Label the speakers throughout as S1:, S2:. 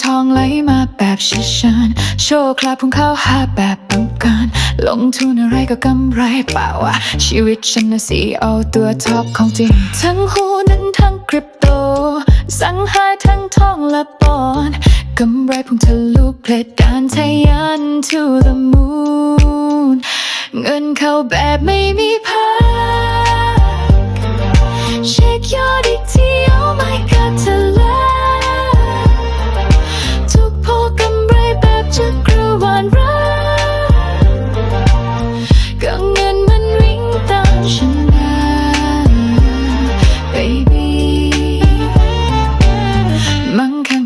S1: ชิดฉันโชว์คลาบของเขาหาแบบต้องการลงทุนอะไรก็กำไรเปล่าวะชีวิตฉันน่ะสิเอาตัวท็อปของจริง ทั้งหูนั้นทั้งคริปโต สังหาทั้งทองและปอนด์กำไรพุ่งทะลุเพลดการทะยาน to the moon เงินเข้าแบบไม่มี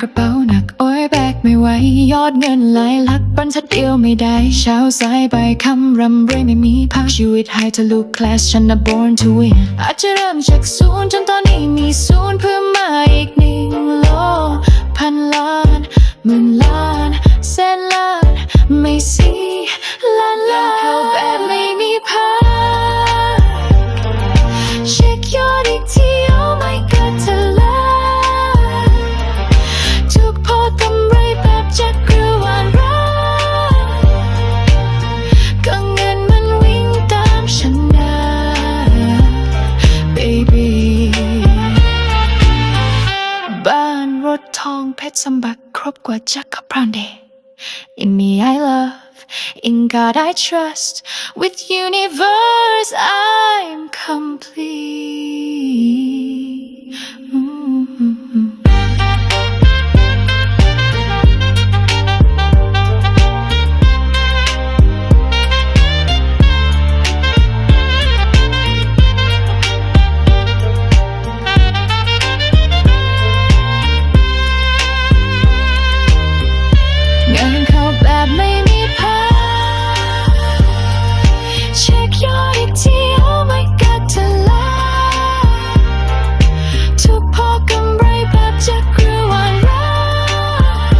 S1: กระเป๋าหนักโอ้ยแบกไม่ไหวยอดเงินหลายหลักบันชัดเดียวไม่ได้ เช้าสายไปคำรำเรไม่มีพักชีวิตไฮทะลุคลาสฉันน่ะ born to win อาจจะเริ่มจากศูนย์จนตอนนี้มีศูนย์เพิ่มมาอีกหนึ่งโล ทองเพชรสมบัติครบกว่าจักรพรรดิ In me I love, in God I trust. With universe แบบไม่มีพักเช็คยอดอีกที oh my god เธอล้วทุกพอกำไรแบบจักรวาลรัก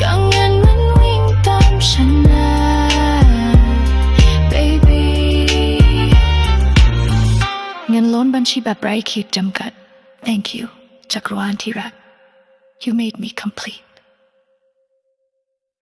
S1: ก็เงินมันวิ่งตามฉันนะ baby เงินล้นบัญชีแบบไร้ขีดจำกัด thank you จักรวาลที่รัก you made me complete